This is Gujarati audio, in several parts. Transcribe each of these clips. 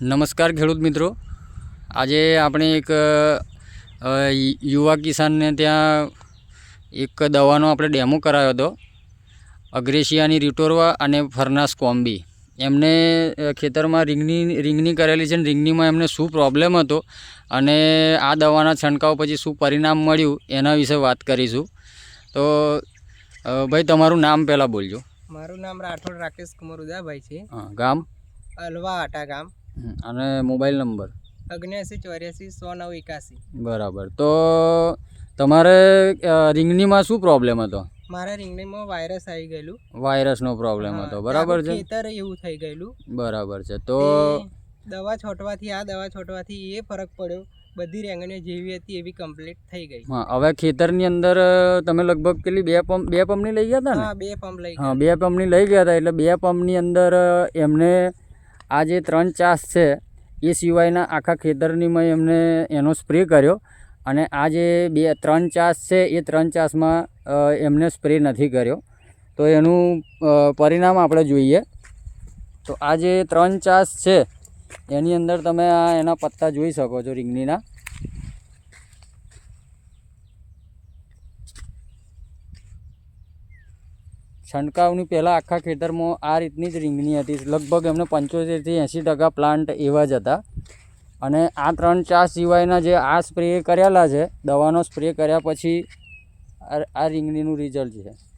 નમસ્કાર ખેડૂત મિત્રો. આજે આપણે એક યુવા કિસાનને ત્યાં એક દવાનો આપણે ડેમો કરાયો હતો. અગ્રેશિયાની રિટોરવા અને ફરનાસ કોમ્બી. એમને ખેતરમાં રીંગની રીંગની કરેલી છે ને રીંગનીમાં એમને શું પ્રોબ્લેમ હતો અને આ દવાના છંટકાવ પછી શું પરિણામ મળ્યું એના વિશે વાત કરીશું. તો ભાઈ તમારું નામ પહેલાં બોલજો. મારું નામ રાઠોડ રાકેશ કુમાર ઉદાભાઈ છે. હા, ગામ? અલવા આટા ગામ. અને મોબાઈલ નંબર? અગ્નેસી ચોર્યાસી સો નવ એકાસી. બરાબર. તો તમારે રીંગણીમાં શું પ્રોબ્લેમ હતો? મારા રીંગણીમાં વાયરસ આવી ગયેલું. વાયરસનો પ્રોબ્લેમ હતો. બરાબર છે? ખેતર એવું થઈ ગયેલું. બરાબર છે. તો દવા છોટવાથી આ દવા છોટવાથી એ ફરક પડ્યો. બધી રેંગણીઓ જેવી હતી એવી કમ્પ્લીટ થઈ ગઈ. હા હવે ખેતરની અંદર તમે લગભગ કેટલી બે પંપ બે પંપની લઈ ગયા હતા ને? હા બે પંપ લઈ હા બે પંપની લઈ ગયા હતા એટલે બે પંપની અંદર એમને આ જે ત્રણ ચાસ છે, એ સિવાયના આખા ખેતરની મેં એમને એનો સ્પ્રે કર્યો. અને આ જે બે, ત્રણ ચાસ છે, એ ત્રણ ચાસમાં એમને સ્પ્રે નથી કર્યો. તો એનું પરિણામ આપણે જોઈએ. તો આ જે ત્રણ ચાસ છે, એની અંદર તમે આ એના પત્તા જોઈ શકો છો રીંગણીના. છંટકાવની પહેલાં આખા ખેતરમાં આ રીતની જ રીંગણી હતી. લગભગ એમને પંચોતેરથી એંસી ટકા પ્લાન્ટ એવા જ હતા. અને આ ત્રણ ચાર સિવાયના જે આ સ્પ્રે કરેલા છે, દવાનો સ્પ્રે કર્યા પછી આ રીંગણીનું રિઝલ્ટ છે.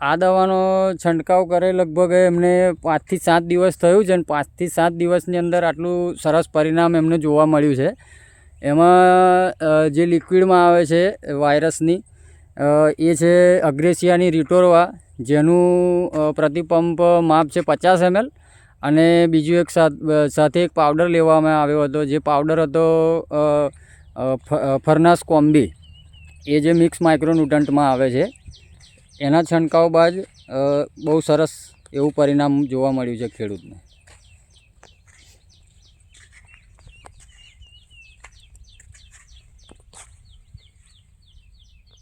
આ દવાનો છંટકાવ કરે લગભગ એમને પાંચથી સાત દિવસ થયું છે અને પાંચથી સાત દિવસની અંદર આટલું સરસ પરિણામ એમને જોવા મળ્યું છે. એમાં જે લિક્વિડમાં આવે છે વાયરસની એ છે અગ્રેસિયાની રિટોરવા, જેનું પ્રતિપંપ માપ છે પચાસ એમએલ અને બીજું એક સાથ- એક પાવડર લેવામાં આવ્યો હતો, જે પાવડર હતો ફરનાસ કોમ્બી. એ જે મિક્સ માઇક્રોન્યુટન્ટમાં આવે છે. એના છંટકાવ બાદ બહુ સરસ એવું પરિણામ જોવા મળ્યું છે ખેડૂતને.